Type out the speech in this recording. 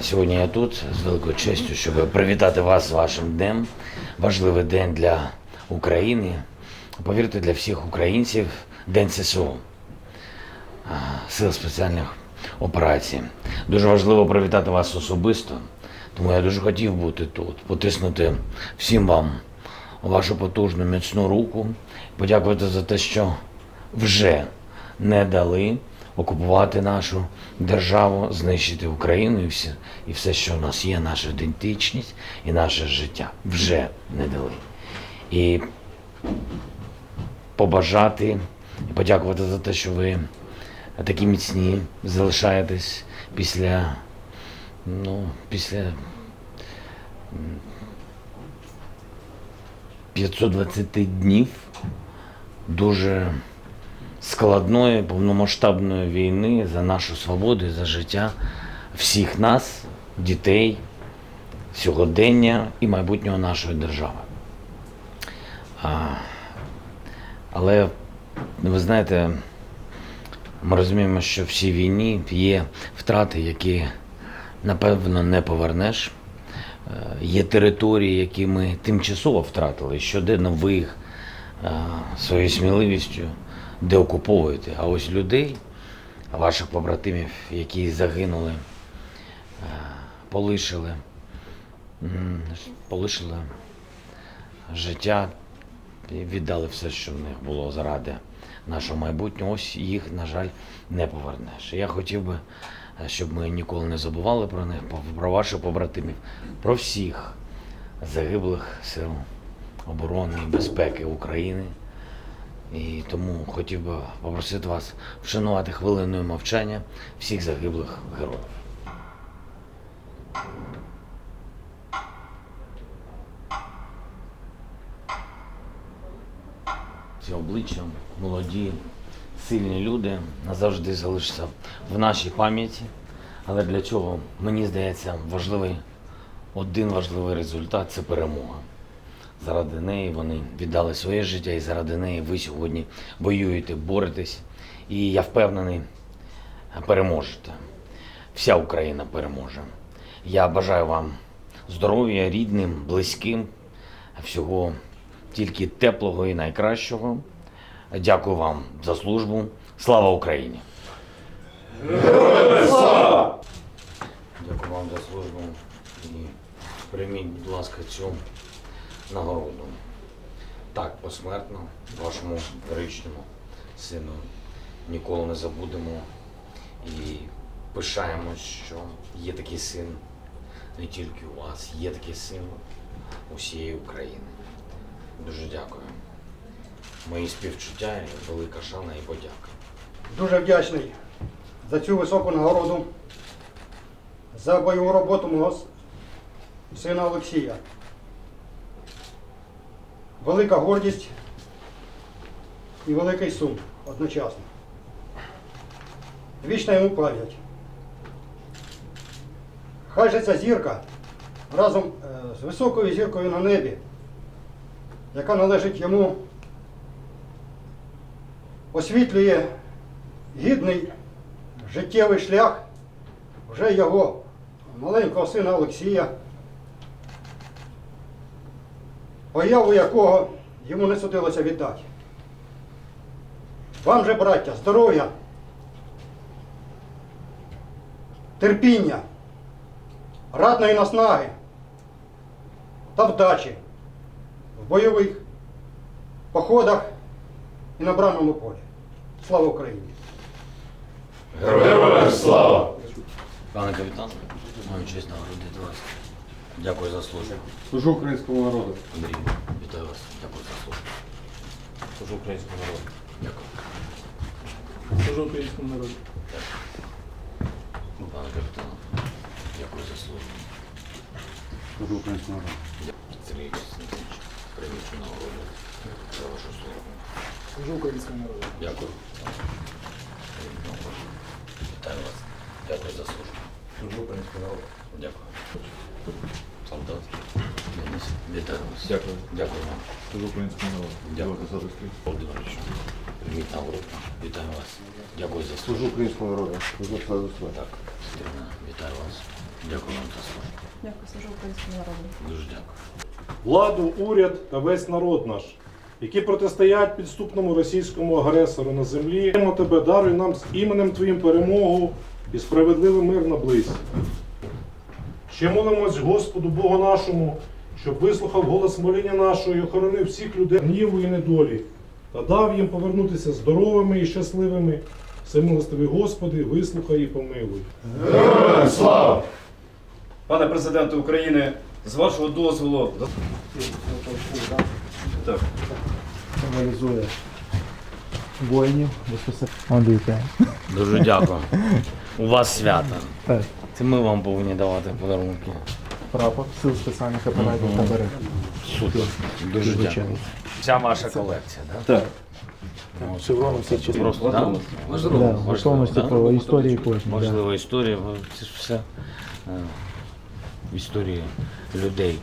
Сьогодні я тут з великою честю, щоб привітати вас з вашим днем. Важливий день для України. Повірте, для всіх українців День ССО. Сил спеціальних операцій. Дуже важливо привітати вас особисто, тому я дуже хотів бути тут, потиснути всім вам вашу потужну міцну руку, подякувати за те, що вже не дали окупувати нашу державу, знищити Україну і все, і все, що в нас є, наша ідентичність і наше життя. Вже не дали. І побажати і подякувати за те, що ви такі міцні залишаєтесь після, ну, після 520 днів дуже складної, повномасштабної війни за нашу свободу і за життя всіх нас, дітей, сьогодення і майбутнього нашої держави. А, але ви знаєте, ми розуміємо, що в цій війні є втрати, які напевно не повернеш. Е, Є території, які ми тимчасово втратили, щоденно ви їх е, своєю сміливістю деокуповуєте. А ось людей, ваших побратимів, які загинули, е, полишили, полишили життя віддали все, що в них було заради нашого майбутнього. Ось їх, на жаль, не повернеш. Я хотів би, щоб ми ніколи не забували про них, про ваших побратимів, про всіх загиблих сил оборони і безпеки України. І тому хотів би попросити вас вшанувати хвилиною мовчання всіх загиблих героїв. Ці обличчя молоді, сильні люди назавжди залишаться в нашій пам'яті. Але для цього, мені здається, важливий один важливий результат це перемога. Заради неї вони віддали своє життя, і заради неї ви сьогодні воюєте, боретесь. І я впевнений, переможете. Вся Україна переможе. Я бажаю вам здоров'я рідним, близьким, всього тільки теплого і найкращого. Дякую вам за службу. Слава Україні! Дякую вам за службу і прийміть, будь ласка, цю нагороду. Так, посмертно, вашому героїчному сину ніколи не забудемо і пишаємось, що є такий син не тільки у вас, є такий син усієї України. Дуже дякую. Мої співчуття, і велика шана і подяка. Дуже вдячний за цю високу нагороду, за бойову роботу мого сина Олексія. Велика гордість і великий сум одночасно. Вічна йому пам'ять. Хай же ця зірка разом е, з високою зіркою на небі, яка належить йому, освітлює гідний життєвий шлях вже його маленького сина Олексія, появу якого йому не судилося віддати. Вам же, браття, здоров'я, терпіння, радної наснаги та вдачі в бойових походах і на бранному полі. Слава Україні! Героям слава! Пане капітан, маю честь нагородити вас. Дякую за службу. Служу українському народу. Андрій, вітаю вас. Дякую за службу. Служу українському народу. Дякую. Служу українському народу. Пане капітан, дякую за службу. Служу українському народу. Сергій Костянтинович, прийміть цю нагороду за вашу службу. Служу українському народу. Дякую. Вітаю вас. Дякую за службу. Служу українському народу. Дякую. Вітаю вас. Дякую. Дякую вам. Служу українському народу. Дякую. Володимир Володимирович, прийміть нагороду. Вітаю вас. Дякую за службу. Служу українському народу. Служу служу. Так, Стерна, вітаю вас. Дякую вам за слово. Дякую, служу українському народу. Дуже дякую. владу, уряд та весь народ наш, які протистоять підступному російському агресору на землі. Просимо тебе, даруй нам з іменем Твоїм перемогу і справедливий мир на близь. Ще молимось Господу Богу нашому, щоб вислухав голос моління нашого і охоронив всіх людей гніву і недолі, та дав їм повернутися здоровими і щасливими. Всемилостивий Господи, вислухай і помилуй. Пане президенте України, з вашого дозволу, так, Символізує воїнів дивіться. Дуже дякую. У вас свято. Так. Це ми вам повинні давати подарунки. Прапор сил спеціальних операцій та берег. Супер. Дуже дякую. Вся ваша колекція, так? так. Ну, Шеврони. Просто так? Да, в повністю да? по історії кожній. Да. Можливо, історія, бо це ж все е, в історії людей